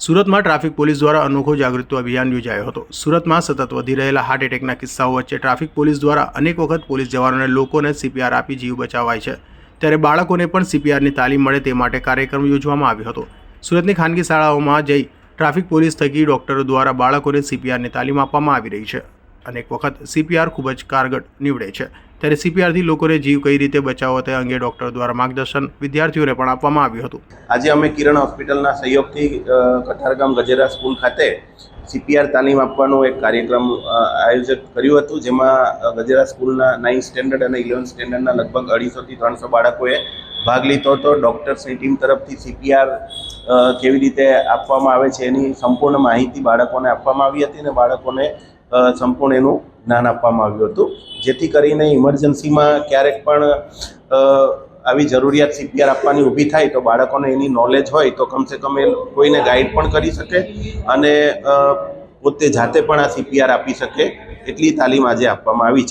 સુરતમાં traffic police દ્વારા અનોખો જાગૃતિ અભિયાન યોજાયો હતો. સુરતમાં સતત વધી રહેલા હાર્ટ એટેકના કિસ્સાઓ વચ્ચે ટ્રાફિક પોલીસ દ્વારા અનેક વખત પોલીસ જવાનોને લોકોને સીપીઆર આપી જીવ બચાવાય છે. ત્યારે બાળકોને પણ સીપીઆરની તાલીમ મળે તે માટે કાર્યક્રમ યોજવામાં આવ્યો હતો. સુરતની ખાનગી શાળાઓમાં જઈ ટ્રાફિક પોલીસ થકી ડોક્ટરો દ્વારા બાળકોને સીપીઆરની તાલીમ આપવામાં આવી રહી છે. અનેક વખત સીપીઆર ખૂબ જ કારગર નીવડે છે. ત્યારે સીપીઆરથી લોકોને જીવ કઈ રીતે બચાવો તે અંગે ડોક્ટર દ્વારા માર્ગદર્શન વિદ્યાર્થીઓને પણ આપવામાં આવ્યું હતું. આજે અમે કિરણ હોસ્પિટલના સહયોગથી કઠારગામ ગજેરા સ્કૂલ ખાતે સીપીઆર તાલીમ આપવાનો એક કાર્યક્રમ આયોજન કર્યું હતું, જેમાં ગજેરા સ્કૂલના નાઇન્થ સ્ટેન્ડર્ડ અને ઇલેવન્થ સ્ટેન્ડર્ડના લગભગ અઢીસોથી ત્રણસો બાળકોએ ભાગ લીધો હતો. ડૉક્ટર્સની ટીમ તરફથી સીપીઆર કેવી રીતે આપવામાં આવે છે એની સંપૂર્ણ માહિતી બાળકોને આપવામાં આવી હતી અને બાળકોને સંપૂર્ણ એનું જ્ઞાન આપવામાં આવ્યું હતું. જેથી કરીને ઇમરજન્સીમાં ક્યારેક પણ આવી જરૂરિયાત સીપીઆર આપવાની ઊભી થાય તો બાળકોને એની નોલેજ હોય તો કમસે કમ એ કોઈને ગાઈડ પણ કરી શકે અને પોતે જાતે પણ આ સીપીઆર આપી શકે. એટલી તાલીમ આજે આપવામાં આવી છે.